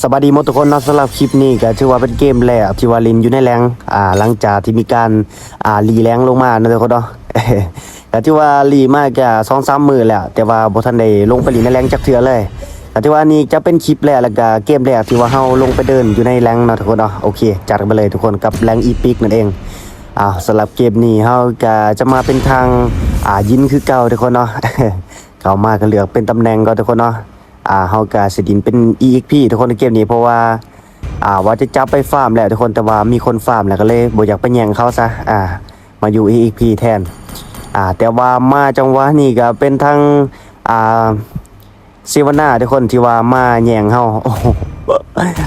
สวัสดีหมดทุกคนนะสำหรับคลิปนี้ก็ถือว่าเป็นเกมแรกที่ว่าลินอยู่ในแรงอ่าหลังจากที่มีการอ่ารีแรงลงมาเนาะทุกคนเนาะก็ถือว่ารีมากจะสองสามมือแล้วแต่ว่าบทันได้ลงไปลินในแรงจักเทื่อเลยก็ถือว่านี่จะเป็นคลิปแรกแล้วก็เกมแรกที่ว่าเฮาลงไปเดินอยู่ในแรงนะทุกคนเนาะโอเคจัดไปเลยทุกคนกับแรงอีพิกนั่นเองอ้าวสำหรับเกมนี้เฮาก็จะมาเป็นทางอ่ายินคือเก่าทุกคนเนาะเข้ามาก็เหลือเป็นตำแหน่งก็ทุกคนเนาะ อ่าเฮากาสดินเป็น EXP ทุกคนในเกมนี้เพราะว่าอ่าว่าจะจับไปฟาร์มแหละทุกคนแต่ว่ามีคนฟาร์มแล้วก็เลยบ่อยากไปแย่งเขาซะอ่ามาอยู่ EXP แทนอ่าแต่ว่ามาจังหวะนี้ก็เป็นทางอ่าเซวนาทุกคนที่ว่ามาแย่งเฮาโอ้โห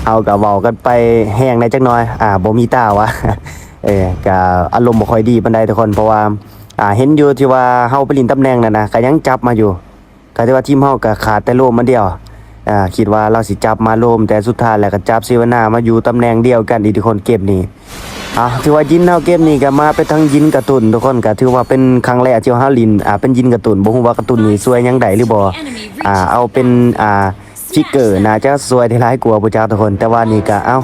เฮาก็เว้ากันไปแห้งในจักน่อย อ่าบ่มีตาวะเออก็อารมณ์บ่ค่อยดีปานใดทุกคนเพราะว่าอ่าเห็นอยู่ที่ว่าเฮาไปลินตำแหน่งนั่นนะก็ยังจับมาอยู่ ก็ถือว่าทีมเฮาก็ขาดแต่โลมมาเดียวอ่าคิดว่าเราสิจับมาโลมแต่สุดท้ายแล้วก็จับซิวนามาอยู่ตำแหน่งเดียวกันอีกทุกคนเกมนี้อ่าถือว่ายินเฮาเกมนี้ก็มาเป็นทั้งยินกร์ตูนทุกคนก็ถือว่าเป็นครั้งแรกที่เฮาลินอ่าเป็นยินกร์ตูนบ่ฮู้ว่ากร์ตูนนี้สวยยังไดหรือบ่อ่าเอาเป็นอ่าฟิกเกอร์น่าจะสวยได้หลายกว่าบ่จ้าทุกคนแต่ว่านี่ก็เอ้า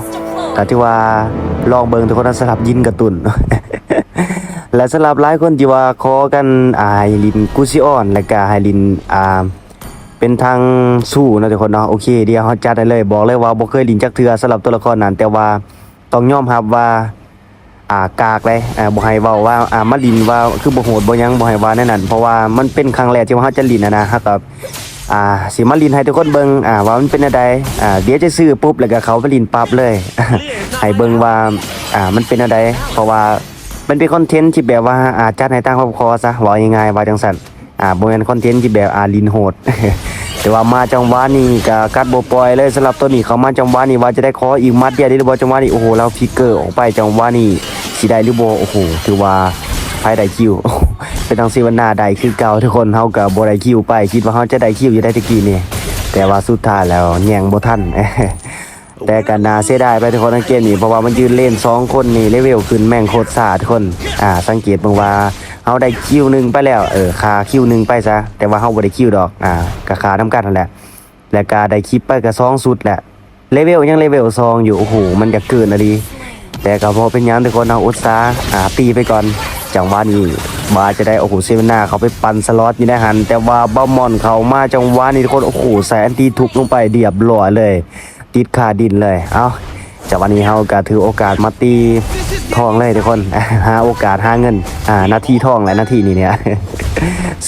ก็ถือว่าลองเบิ่งทุกคนนสำหรับยินกร์ตูน และสำหรับหลายคนที่ว่าขอกันอ่าให้ลินกุซิออน และก็ให้ลินอ่าเป็นทางสู้นะทุกคนเนาะโอเคเดี๋ยวเขาจัดได้เลย บอกเลยว่าบ่เคยลินจักเทือสำหรับตัวละครนั้นแต่ว่าต้องยอมรับว่าอ่ากากเลยอ่าบ่ให้เว้าว่าอ่ามาลินว่าคือบ่โหดบ่หยังบ่ให้ว่าแน่นั้นเพราะว่ามันเป็นครั้งแรกที่ว่าเฮาจะลินนะนะฮักกับอ่าสิมาลินให้ทุกคนเบิ่งอ่าว่ามันเป็นอะไรอ่าเดี๋ยวจะซื้อปุ๊บแล้วก็เขาไปลินปั๊บเลยให้เบิ่งว่าอ่ามันเป็นอะไรเพราะว่า มันเป็นคอนเทนต์ที่แบบว่าอาจัดให้ตั้งครอบครัวซะว่าง่ายๆว่าจังซั่นอ่าบ่แม่นคอนเทนต์ที่แบบอาลินโหด แต่ว่ามาจังหวะนี้ก็กัดโบปล่อยเลยสำหรับตัวนี้เขามาจังหวะนี้ว่าจะได้ขออีกมัดเดียวได้หรือบ่จังหวะนี้โอ้โหแล้วฟิกเกอร์ออกไปจังหวะนี้สิได้หรือบ่โอ้โหถือว่าไผได้คิวเป็นทางซีวันนาได้คือเก่าทุกคนเฮาก็บ่ได้คิวไป คิดว่าเฮาจะได้คิวอยู่ได้ตะกี้นี่แต่ว่าสุดท้ายแล้วแย่งบ่ทัน แต่กันนาเสียดายไปทุกคนทั้งเกมนี้เพราะว่ามันยืนเล่นสองคนนี่เลเวลขึ้นแม่งโคตรสาดคนอ่าสังเกตบิ่งว่าเฮาได้คิวหนึ่งไปแล้วเออคาคิวหนึ่งไปซะแต่ว่าเฮาบ่ได้คิวดอกอ่าก็คานํกันนั่นแหละแล้วก็ได้คลิปไปก็สองสุดแหละเลเวลยังเลเวล2อยู่โอ้โหมันจะเกินอะดีแต่ก็พอเป็นยังทุกคนเอาอุตสาห์อ่าตีไปก่อนจังหวะนี้บาจะได้โอ้โหเซเว่นหน้าเขาไปปั่นสล็อตอยู่ในหันแต่ว่าบ้ามอนเขามาจังหวะนี้ทุกคนโอ้โหใส่อันตีทุกลงไปเดียบร้อเลย ติดคาดินเลย เอาจากวันนี้เฮาก็ถือโอกาสมาตีทองเลยทุกคน หาโอกาสหาเงิน อ่า นาทีทองและนาทีนี้เนี่ย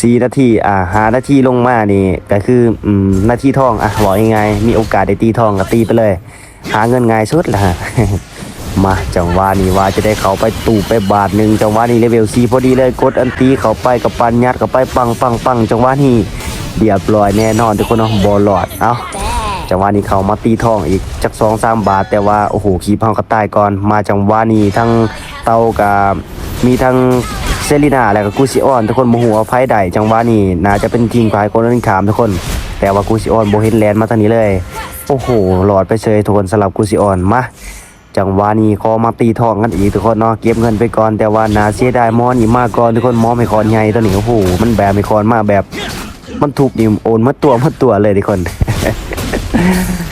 สี่นาทีอ่าหานาทีลงมานี่ก็คืออืมนาทีทองอะบอกยังไงมีโอกาสได้ตีทองก็ตีไปเลย หาเงินง่ายสุดละมาจังหวะนี้ว่าจะได้เขาไปตูไปบาทหนึ่งจังหวะนี้เลเวลซีพอดีเลยกดอันตีเขาไปกับปันยัดเขาไปปังปังปังจังหวะนี้เรียบร้อยแน่นอนทุกคนเนาะบอลลอดเอ้า จังหวะนี้เขามาตีทองอีกจักสองสามบาท แต่ว่าโอ้โหขีพังก็ตายก่อน มาจังหวะนี้ทั้งเตากับมีทั้งเซรีนาและก็กูซิออนทุกคนโมโหว่าไพ่ใดจังหวะนี้น่าจะเป็นทีมฝ่ายคนนั้นขามทุกคน แต่ว่ากูซิออนโบเห็นแลนด์มาทางนี้เลย โอ้โหหลอดไปเฉยทุกคนสลับกูซิออนมาจังหวะนี้ขอมาตีทองกันอีกทุกคนเนาะเก็บเงินไปก่อนแต่ว่านาเสียดายมอนอีกมากก่อนทุกคนมอไม่คอนใหญ่ตัวนี้โอ้โหมันแบบไม่คอนมาแบบ มันถูกนิมโอนมัดตัวมัดตัวเลยทุกคน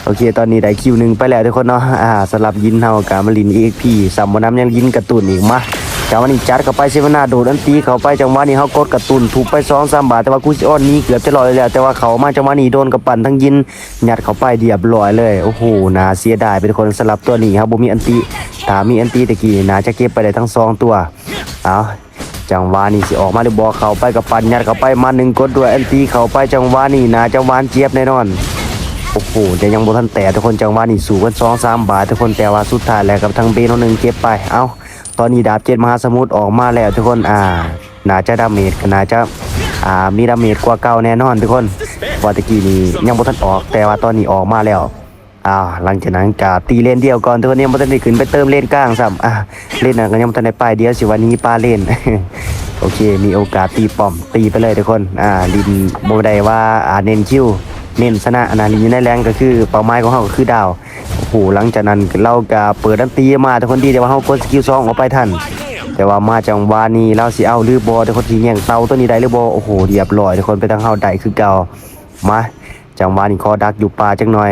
โอเค ตอนนี้ได้คิวหนึ่งไปแล้วทุกคนเนาะอ่าสำหรับยินเฮากามาลิน EXP สัมบน้ำยังยินกระตุนอีกมาจังหวะนี้จัดเข้าไปเซวนาโดดอันตีเข้าไปจังหวะนี้เฮากดกระตุนถูกไปสองสามบาทแต่ว่ากูซิออนนี้เกือบจะลอยแล้วแต่ว่าเขามาจังหวะนี้โดนกระปั่นทั้งยินหยัดเข้าไปเดียบร้อยเลยโอ้โหน่าเสียดายเป็นคนสลับตัวนี้ครับบ่มีอันตีถามมีอันตีตะกี้นาจะเก็บไปได้ทั้งสองตัวเอาจังหวะนี้สิออกมาหรือบอกเขาไปกับปันยัดเข้าไปมาหนึ่งกดด้วยอันตีเข้าไปจังหวะนี้น่าจะหวานเจี๊ยบแน่นอน โอ้โหแต่ยังบ่ทันแต่ทุกคนจังหวะนี้สูงกันสองสามบาททุกคนแต่ว่าสุดท้ายแล้วกับทางเบนหนึ่งเก็บไป เอ้าตอนนี้ดาบเจ็ดมหาสมุทรออกมาแล้วทุกคนอ่าน่าจะดาเมจก็น่าจะอ่ามีดาเมจกว่าเก่าแน่นอนทุกคนเพราตะกี้นี้ยังบ่ทันออกแต่ว่าตอนนี้ออกมาแล้วอ้าวหลังจากนั้นก็ตีเลนเดียวก่อนทุกคนยังบ่ทันได้ขึ้นไปเติมเลนกลางซ้ำอะเลนน่ะก็ยังบ่ทันได้ไปเดียวสิวันนี้ปลาเลนโอเค มีโอกาสตีป้อมตีไปเลยทุกคน อ่าลินบ่ได้ว่าอ่าเน้นคิว เน้นชนะอนนั้นอยู่ในแรงก็คือเป้าหมายของเขาก็คือดาวโอ้โหหลังจากนั้นเราก็เปิดดันตีมาทุกคนดีแต่ว่าเขากดสกิลสองออกไปทันแต่ว่ามาจังหวะนี้เราสิเอาหรือบอทุกคนทีแย่งเตาตัวนี้ได้หรือบอโอ้โหเรียบร้อยทุกคนไปทางเฮาได้คือเก่ามาจังหวะนี้ขอดักอยู่ป่าจังหน่อย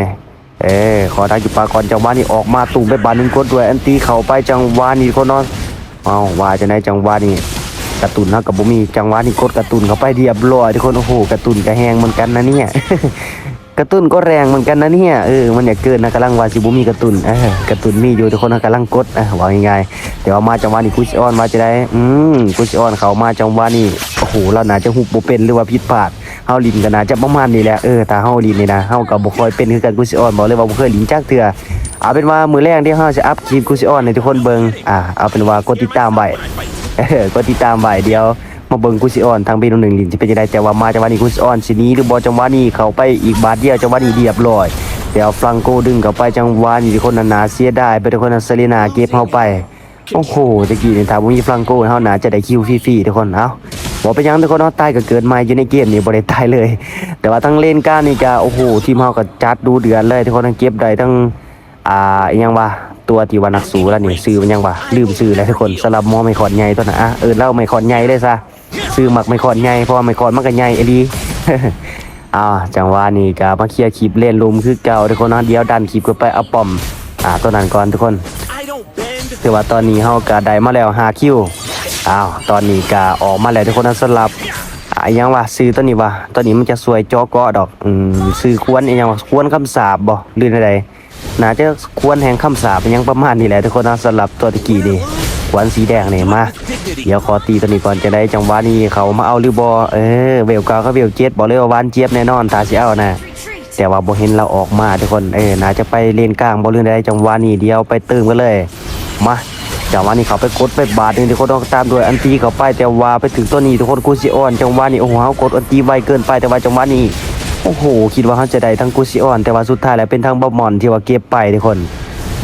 เเอ้ขอทางจุปากรจังหวะนี้ออกมาตุ่มไปบานหนึงกดด้วยอันตีเข้าไปจังหวะนี้คนนาะเอาว่าจะได้จังหวะนี้ การะตุนเฮากับบ่มีจังหวะนี้กดการะตุนเข้าไปเรียบร้อยทุกคนโอ้โหการะตุนก็แฮงเหมือนกันนะเนี่ยกระตุ้นก็แรงเหมือนกันนะเนี่ยเออมันอยากเกินนะกำลังว่าสิบุมีกระตุ้นเออกระตุ้นมีอยู่ทุกคนกำลังกดอะว่าง่ายๆเดี๋ยวมาจังหวะนี้คุชออนว่าจะได้อืมคุชออนเขามาจังหวะนี้โอ้โหเราหนาจะหุบบ่เป็นหรือว่าผิดพลาดเฮาลินก็น่าจะประมาณนี้แหละเออถ้าเฮาลินนี่นะเฮาก็บ่ค่อยเป็นคือกันคุชออนบอกเลยว่าบ่เคยลินจักเทื่อเอาเป็นว่ามือแรกที่เฮาจะอัพคลิปคุชออนให้ทุกคนเบิงอ่าเอาเป็นว่ากดติดตามไว้ เออกดติดตามไว้เดียว มาเบิ่งกุซิออนทางเบนหนึ่งลินจะเป็นยังไงแต่ว่ามาจังหวะนี้กุซิออนสินี้หรือบอจังหวะนี้เขาไปอีกบาทเดียวจังหวะนี้เรียบร้อยเดี๋ยวฟรังโกดึงเข้าไปจังหวะนี้ที่คนนั้นาเสียได้ไปทุกคนนั้นเซเลนาเก็บเข้าไปโอ้โหตะกี้นี่ถ้าบ่มีฟรังโกเฮาหนาจะได้คิวฟรีๆทุกคนเอ้าบ่ไปยังทุกคนเนาตายก็เกิดใหม่อยู่ในเกมนี่บ่ได้ตายเลย แต่ว่าทั้งเล่นกลานี่ก็โอ้โหทีมเฮาก็จัดดูเดือดเลยทุกคนทั้งเก็บได้ทั้งอ่าอิหยังวะ ตัวที่ว่านักสูแล้วนี่ซื้อมันยังวะลืมซื้อแล้วทุกคนสลับมอไม่ขอนใหญ่ตัวน่ะอะเออเล่าไม่ขอนใหญ่เลยซะซื้อหมักไม่ขอนใหญ่เพราะไม่ขอนมันก็ใหญ่เอหลีอ่าจังหวะนี้ก็มาเคลียร์คลิปเล่นลุมคือเก่าทุกคนนะเดี๋ยวดันคลิปก็ไปเอาป้อมอ่าตัวนั้นก่อนทุกคนถือว่าตอนนี้เฮาก็ได้มาแล้ว5คิวอ้าวตอนนี้ก็ออกมาแล้วทุกคนนะสลับอ่าอิหยังวะซื้อตัวนี้วะตัวนี้มันจะสวยจอกาะดอกอืมซื้อควรอิหยังวะควรคำสาบบ่หรืออะไร น่าจะควรแห่งคำสาบอิหยังประมาณนี้แหละทุกคนนะสลับตัวตะกี้นี่ควรสีแดงเนี่ยมา เดี๋ยวขอตีตัวนี้ก่อนจะได้จังหวะนี้เขามาเอาหรือบอเออเวลกาก็เวลเจ็ดบอกเลยว่าวานเจี๊ยบแน่นอนตาสิเอานะแต่ว่าบ่เห็นเราออกมาทุกคนเออน่าจะไปเลนกลางบ่เรื่องใดจังหวะนี้เดียวไปเติมกันเลยมาจังหวะนี้เขาไปกดไปบาทหนึงทุกคนต้องตามด้วยอันตีเขาไปแต่ว่าไปถึงตัวนี้ทุกคนกูซิออนจังหวะนี้โอ้โหเขากดอันตีไวเกินไปแต่ว่าจังหวะนี้ โอ้โห คิดว่าเขาจะได้ทั้งกูซิออน แต่ว่าสุดท้ายแล้วเป็นทั้งบอมมอนที่ว่าเก็บไปทุกคน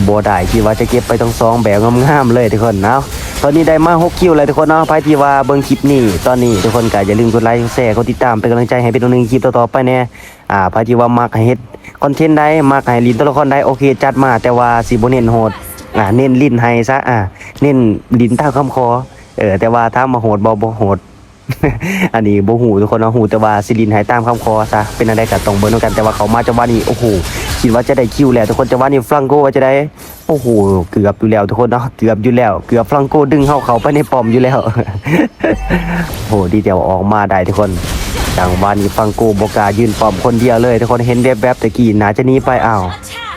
บได้คิดว่าจะเก็บไปทั้งสองแบบงามๆเลยทุกคนเนาะตอนนี้ได้มา6คิวเลยทุกคนเนาะไปที่ว่าเบิ่งคลิปนี้ตอนนี้ทุกคนก็อย่าลืมกดไลค์กดแชร์กดติดตามเป็นกำลังใจให้เป็นตัวหนึ่งคลิปต่อๆไปแน่อ่าไปที่ว่ามักให้เฮ็ดคอนเทนต์ใดมากให้ลินตัวละครใดโอเค จัดมาแต่ว่าสิบ่เน้นโหดอ่าเน้นลิ้นให้ซะอ่าเน้นลิ้นตามคำคอเออแต่ว่าถ้ามาโหดบ่บ่โหด อันนี้บ่หูทุกคนเนาะหูแต่ว่าสิลินให้ตามคำคอซะเป็นอะไรก็ต้องเบิ่งนกันแต่ว่าเขามาจังหวะนี้โอ้โหคิดว่าจะได้คิวแล้วทุกคนจังหวะนี้ฟรังโกว่าจะได้โอ้โหเกือบอยู่แล้วทุกคนเนาะเกือบอยู่แล้ว เกือบฟรังโกดึงเข้าเขาไปในปอมอยู่แล้วโอ้โหดีเดียวออกมาได้ทุกคนจังหวะนี้ฟังโกโบกายืนปอมคนเดียวเลยทุกคนเห็นแวบๆตะกี้นาจะหนีไปอ้าว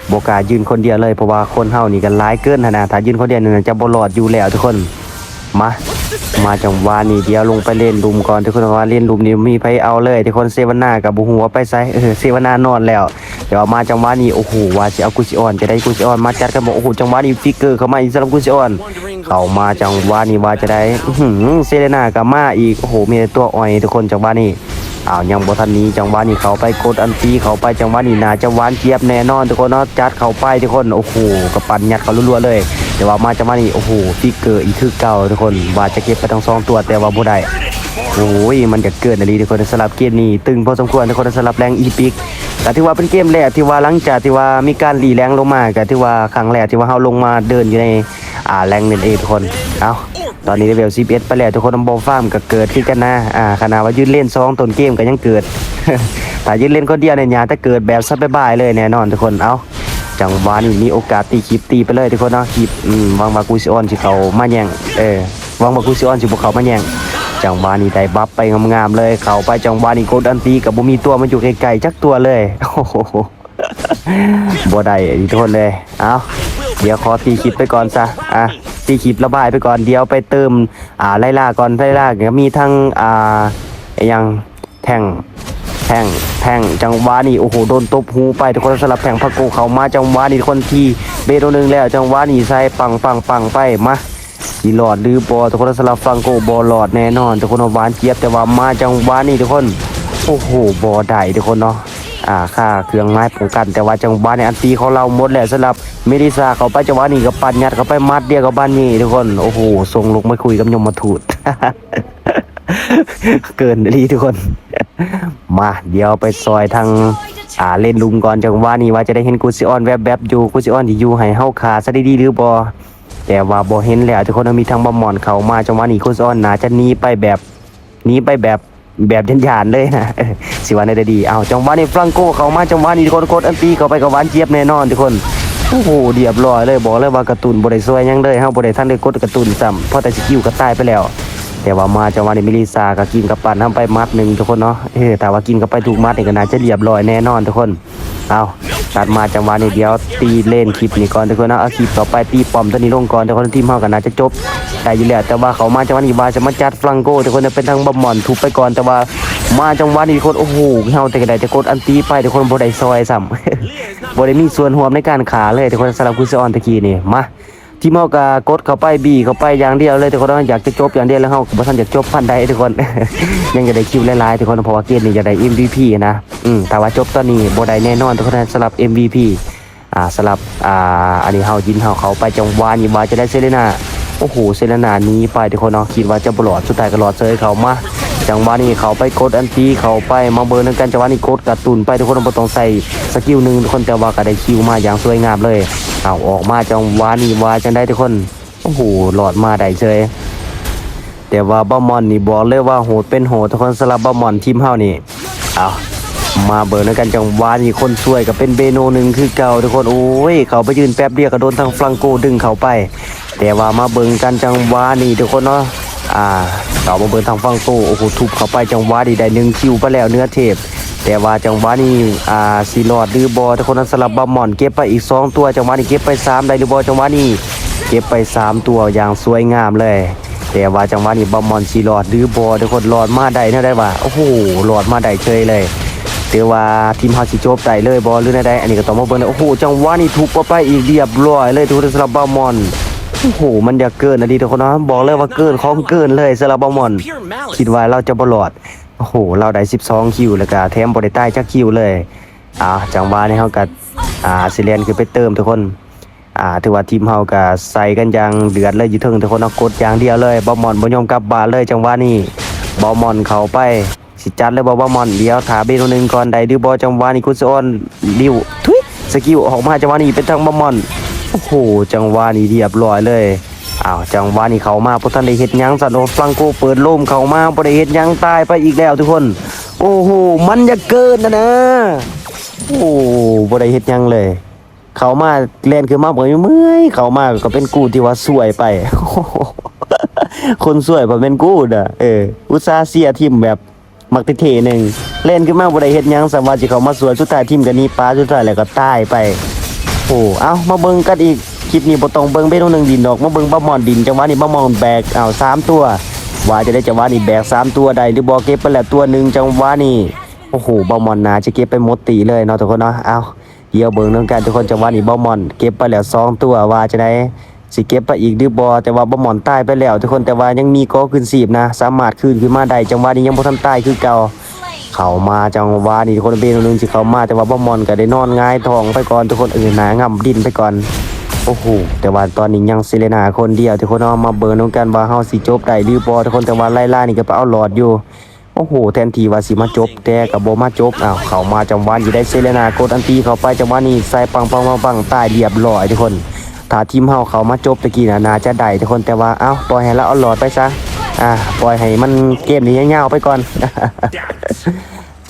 โบกายืนคนเดียวเลยเพราะว่าคนเฮานี่กันร้ายเกินนะนะถ้ายืนคนเดียวนี่จะบ่รอดอยู่แล้วทุกคนมา มาจังหวะนี้เดียวลงไปเล่นลุมก่อนทุกคนว่าเล่นลุมนี่มีไปเอาเลยทุกคนเซวนากับบุหัวไปไซเออเซวนานอนแล้ว เดี๋ยวมาจังหวะนี้โอ้โหว่าจะเอากุชิออนจะได้กุชิออนมาจัดกันบอกโอ้โหจังหวะนี้ฟิกเกอร์เข้ามาอีกสำหรับกุชิออนเข้ามาจังหวะนี้ว่าจะได้เซเลนากับมาอีกโอ้โหมีต่ตัวอ่อยทุกคนจังหวะนี้ อ้าวยังบทันนี้จังหวะนี้เขาไปกดอันตีเขาไปจังหวะนี้นาจะหวานเจี๊ยบแน่นอนทุกคนเนาะจัดเขาไปทุกคนโอ้โหกระปันยัดเขารัวๆเลยแต่ว่ามาจังหวะนี้โอ้โหฟิกเกอร์อีกคือเก่าทุกคนว่าจะเก็บไปทั้งสองตัวแต่ว่าบ่ได้โอ้ยมันจะเกินอะไรทุกคนสำหรับเกมนี้ตึงพอสมควรทุกคนสำหรับแรงอีพิกก็ถือว่าเป็นเกมแรกที่ว่าหลังจากที่ว่ามีการรีแรงลงมาก็ถือว่าครั้งแรกที่ว่าเฮาลงมาเดินอยู่ในอ่าแรงเน้นเองทุกคนเอ้า ตอนนี้เลเวล11ไปแล้วทุกคนบอลฟาร์มก็เกิดขึ้นกันนะอ่าขนาดว่ายืนเล่นซองต้นเกมก็ยังเกิดแต่ยืนเล่นคนเดียวเนี่ยยาถ้าเกิดแบบซับบายเลยแน่นอนทุกคนเอาจังหวะนี้มีโอกาสตีคลิปตีไปเลยทุกคนเนาะคลิปวางบากูซิออนสิเขามาแย่งเออวางบากูซิออนสิพวกเขามาแย่งจังหวะนี้ได้บัฟไปงามๆเลย เขาไปจังหวะนี้โกดันตีกับบุมีตัวมันอยู่ไกลๆจักตัวเลยโอ้โหบ่ได้ดีทุกคนเลยเอาเดี๋ยวขอตีคลิปไปก่อนซะอะ ตีคลิประบายไปก่อนเดี๋ยวไปเติมอ่าไล่ล่าก่อนไล่ล่าเดี๋ยมีทั้งอ่าอยังแท่งแท่งแท่งจังหวะนี่โอ้โหโดนตบหูไปทุกคนสลับแท่งพักโกเขามาจังหวะนี่ทุกคนที่เบโดนึงแล้วจังหวะนี่ใส่ปังปังปังไปมาสีหลอดหรือบอทุกคนสลับฟังโกบอหลอดแน่นอนทุกคนว่าหวานเจี๊ยบแต่ว่ามาจังหวะนี่ทุกคนโอ้โหบอได้ทุกคนเนาะ อ่าค่าเครื่องไม้ป้องกัน แต่ว่าจังหวะในอันตีของเราหมดแล้วสำหรับเมดิซาเขาไปจังหวะนี้กับปันยัดเขาไปมัดเดียวกับบ้านนี้ทุกคนโอ้โหส่งลงมาคุยกับยมมาถูดเกินดีทุกคน มาเดี๋ยวไปซอยทางอ่าเล่นลุมก่อนจังหวะนี้ว่าจะได้เห็นกูซิออนแวบๆอยู่กูซิออนที่อยู่ให้เฮาขาซะดีๆหรือบอแต่ว่าบ่เห็นแล้วทุกคนมีทางบอมมอนเขามาจังหวะนี้กูซิออนน่าจะหนีไปแบบหนีไปแบบ แบบยันยานๆเลยนะสิวันได้ดีเอาจังหวะนี้ฟรังโกเข้ามาจังหวะนี้โคตรอันตีเข้าไปกับหวานเจี๊ยบแน่นอนทุกคนโอ้โหเดียบร้อยเลยบอกเลยว่าการ์ตูนบ่ได้ซวยหยังเลยเฮาบ่ได้ทันได้กดการ์ตูนซ้ำเพราะแต่สกิลก็ตายไปแล้ว แต่ว่ามาจังหวะนี้มิลิซาก็กินกับปันทำไปมัดหนึ่งทุกคนเนาะเออแต่ว่ากินกับไปถูกมัดนี่ก็น่าจะเรียบร้อยแน่นอนทุกคน เอาตัดมาจังหวะนี้เดี๋ยวตีเล่นคลิปนี้ก่อนทุกคนนะเอาคลิปต่อไปตีปอมตัวนี้ลงก่อนทุกคนทีมเฮากันนะจะจบได้อยู่แล้วแต่ว่าเขามาจังหวะนี้ว่าจะมาจัดฟลังโกทุกคนจะเป็นทางบัมมอนทุบไปก่อนแต่ว่ามาจังหวะนี้คนโอ้โหเฮาแต่ก็ได้จะกดอันตีไปทุกคนบ่ได้ซอยซ้ำบ่ได้มีส่วนร่วมในการขาเลยทุกคนสำหรับคุณซออนตะกี้นี่มา ที่เมากากดเข้าไปบีเข้าไปอย่างเดียวเลยทุกคนอยากจะจบอย่างเดียวแล้วเฮาบ่ทันอยากจบพันใดทุกคน ยังจะได้คิวหลายๆทุกคนเพราะว่าเกมนี้จะได้ MVP นะอืมแต่ว่าจบตอนนี้บ่ได้แน่นอนทุกคนสำหรับ MVP อ่าสำหรับอ่าอันนี้เฮายินเฮาเขาไปจังหวะนี้ว่าจะได้เซเลน่าโอ้โหเซเลน่านี้ไปทุกคนเนาะคิดว่าจะบ่รอดสุดท้ายก็รอดเซยเขามา จังหวะนี้เขาไปกดอันตีเขาไปมาเบิร์นกันจังหวะนี้กดกระตุนไปทุกคนต้องใส่สกิลหนึ่งทุกคนแต่ว่าก็ได้คิวมาอย่างสวยงามเลยเอาออกมาจังหวะนี้ว่าจังได้ทุกคนโอ้โหหลอดมาได้เฉยแต่ว่าบ้ามอนนี่บอกเลยว่าโหดเป็นโหดทุกคนสำหรับบ้ามอนทีมเฮานี่เอามาเบิร์นกันจังหวะนี่คนช่วยก็เป็นเบโนหนึ่งคือเก่าทุกคนโอ้ยเขาไปยืนแป๊บเดียวก็โดนทางฟลังโกดึงเขาไป แต่ว่ามาเบิร์นกันจังหวะนี่ทุกคนเนาะ อ่าเขามาเบิร์ทางฟังโกโอ้โหทุบเข้าไปจังหวะนี่ได้หนึ่งคิวไปแล้วเนื้อเทพ แต่ว่าจังหวะนี้อ่าซีรอดหรือบอทุกคนนั้นสลับบอมมอนเก็บไปอีกสองตัวจังหวะนี้เก็บไปสามได้หรือบอจังหวะนี้เก็บไป 3 ตัวอย่างสวยงามเลย แต่ว่าจังหวะนี้บอมมอนสีหลอดหรือบอทุกคนหลอดมาได้เท่าได้ว่าโอ้โหหลอดมาได้เฉยเลยแต่ว่าทีมเฮาสิจบได้เลยบอหรือได้อันนี้ก็ต้องมาเบิ่งนะโอ้โหจังหวะนี้ทุบเข้าไปอีกเรียบร้อยเลยทุกคนสำหรับบอมมอน โอ้โห มันอยากเกินนะดีทุกคนนะบอกเลยว่าเกินของเกินเลยสำหรับบอมมอน คิดว่าเราจะบลอด โอ้โห เราได้ 12 คิวแล้วก็แถมบริใต้จักคิวเลย อ่า จังหวะนี้เฮาก็อ่าสิเลียนคือไปเติมทุกคน อ่า ถือว่าทีมเฮาก็ใส่กันอย่างเดือดเลยอยู่เทึงทุกคนเอากดอย่างเดียวเลย บอมมอนบ่ยอมกลับบาเลยจังหวะนี้ บอมมอนเข้าไปสิจัดเลยบ่บอมมอนเดี๋ยวถาเบนหนึงก่อนได้ดื้อบ่จังหวะนี้กุศออนดิวทุยสกิลออกมาจังหวะนี้เป็นทางบอมมอน โอ้โหจังหวะนี้เรียบร้อยเลยอ้าวจังหวะนี้เขามาพุทันได้เฮ็ดยังสันโดฟลังโกเปิดโล่มเขามาบ่ไดเฮ็ดยังตายไปอีกแล้วทุกคน โอ้โหมันจะเกินนะนะโอ้บ่ไดเฮ็ดยังเลย เขามาเล่นคือมาบ่เมื่อยเขามาก็เป็นกูที่ว่าสวยไปคนสวยบ่เป็นกูน่ะเอออุตสาเสียทีมแบบมักติเทหนึงเล่นขึ้นมาบ่ไดเฮ็ดยังสามว่าสิเขามาสวยสุดท้ายทีมก็หนี้ปลาสุดท้ายแล้วก็ตายไป โอ้เอามาเบิ่งกันอีกคลิปนี้บ่ต้องเบิ่งเบโนหนึ่งดินดอกมาเบิ่งบ้ามอนดินจังหวะนี้บ้ามอนแบกเอาสามตัวว่าจะได้จังหวะนี้แบกสามตัวได้หรือบ่เก็บไปแล้วตัวหนึ่งจังหวะนี้โอ้โหบ้ามอนนาจะเก็บไปหมดตีเลยเนาะทุกคนเนาะเอาเดี๋ยวเบิ่งนำกันทุกคนจังหวะนี้บ้ามอนเก็บไปแล้วสองตัวว่าจะได้สิเก็บไปอีกหรือบ่แต่ว่าบ้ามอนตายไปแล้ว ทุกคนแต่ว่ายังมีกอขึ้นสีบนะ สามารถขึ้นขึ้นมาได้จังหวะนี้ยังบ่ทันตายคือเก่า เขามาจังหวะนี้ทุกคนเบนหนึงสิเขามาแต่ว่าบ่มอนก็ได้นอนง่ายทองไปก่อนทุกคนอื่นหนางำดินไปก่อนโอ้โหแต่ว่าตอนนี้ยังซิเลนาคนเดียวทุกคนเอามาเบิร์นกันว่าเฮาสิจบได้หรือบ่ทุกคนแต่ว่าไล่ล่านี่ก็ไปเอาหลอดอยู่โอ้โหแทนที่ว่าสิมาจบแต่ก็บ่มาจบอ้าวเขามาจังหวะอยู่ได้เซเลนากดอันตีเขาไปจังหวะนี้ใส่ปังปังปังปังตายเรียบร้อยทุกคนถ้าทีมเฮาเขามาจบตะกี้น่ะน่าจะได้ทุกคนแต่ว่าเอ้าปล่อยให้เราเอาหลอดไปซะ อ่าปล่อยให้มันเกมนี้ยาวๆไปก่อน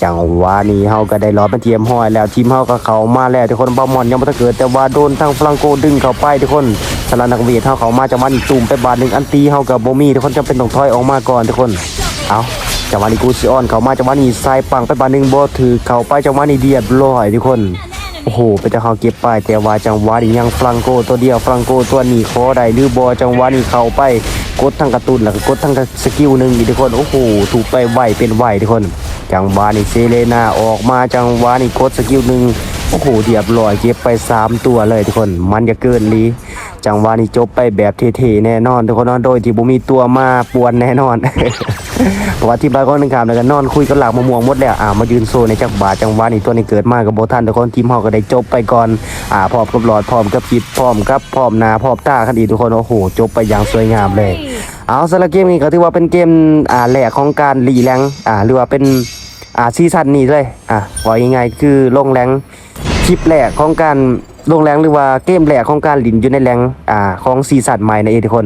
จังหวะนี้เฮาก็ได้รอเป็นเทียมห้อยแล้วทีมเฮาก็เข้ามาแล้วทุกคนบอมมอนยังบ่ทันเกิดแต่ว่าโดนทางฟลังโกดึงเข้าไปทุกคนสารนักเวทเฮาเข้ามาจังหวะนี้ตูมไปบาทหนึ่งอันตีเฮากับโบมีทุกคนจำเป็นต้องถอยออกมาก่อนทุกคนเอาจังหวะนี้กูซิออนเข้ามาจังหวะนี้ใส่ปังไปบาทหนึ่งโบถือเข้าไปจังหวะนี้เรียบร้อยทุกคนโอ้โหไปแต่เฮาเก็บไปแต่ว่าจังหวะนี้ยังฟลังโกตัวเดียวฟลังโกตัวนี้ขอได้หรือบ่จังหวะนี้เข้าไป กดทั้งกระตุนแล้วก็กดทั้งสกิลหนึ่งอีกทุกคนโอ้โหถูกไปไหวเป็นไหวทุกคน จังหวะนี้เซเลนาออกมาจังหวะนี้กดสกิลหนึ่งโอ้โหเดียบลอยเก็บไป 3 ตัวเลยทุกคน มันจะเกินลี จังหวะนี้จบไปแบบเท่ๆแน่นอน ทุกคนนาะโดยที่บ่มีตัวมาปวนแน่นอนเพราะว่าที่บ้านก็นึงคำแล้วก็นอนคุยกับหลักมะม่วงหมดแล้วอ่ามายืนโซในจักบาจังหวะนี้ตัวนี้เกิดมากับโบทันทุกคนทีมเฮาก็ได้จบไปก่อนอ่าพร้อมกับหลอดพร้อมกับคลิปพร้อมกับพร้อมนาพร้อมตาคันอีทุกคนโอ้โหจบไปอย่างสวยงามเลย เอาสำหรับเกมนี้ก็ถือว่าเป็นเกมอ่าแหลกของการรีแรงอ่าหรือว่าเป็นอ่าซีซั่นนี้เลยอะว่ายังไงคือลงแรงคลิปแรกของการ ลงแรงหรือว่าเกมแรกของการลินอยู่ในแรงอ่าของซีซั่นใหม่ในเอทุกคน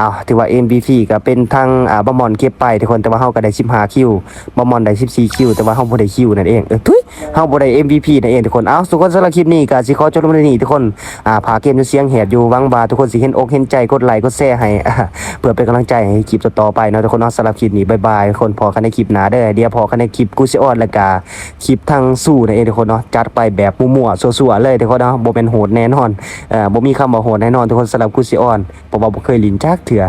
อ้าวถือว่า MVP ก็เป็นทางอ่าบอมอนเก็บไปทุกคนแต่ว่าเฮาก็ได้15คิวบอมอนได้14คิวแต่ว่าเฮาบ่ได้คิวนั่นเองเออทุยเฮาบ่ได้ MVP นั่นเองทุกคนเอ้าทุกคนสำหรับคลิปนี้ก็สิขอจบลงในนี้ทุกคนอ่าพาเกมจนเสียงแหบอยู่หวังว่าทุกคนสิเห็นอกเห็นใจกดไลค์กดแชร์ให้เพื่อเป็นกำลังใจให้คลิปต่อๆไปเนาะทุกคนเนาะสำหรับคลิปนี้บ๊ายบายคนพอกันในคลิปหน้าเด้อเดี๋ยวพอกันในคลิปกูสิออนแล้วก็คลิปทางสู้นั่นเองทุกคนเนาะจัดไปแบบมั่วๆซัวๆเลยทุกคนเนาะบ่เป็นโหดแน่นอนเอ่อบ่มีคำว่าโหดแน่นอนทุกคนสำหรับกูสิออนเพราะว่าบ่เคยลินจักเถื่อ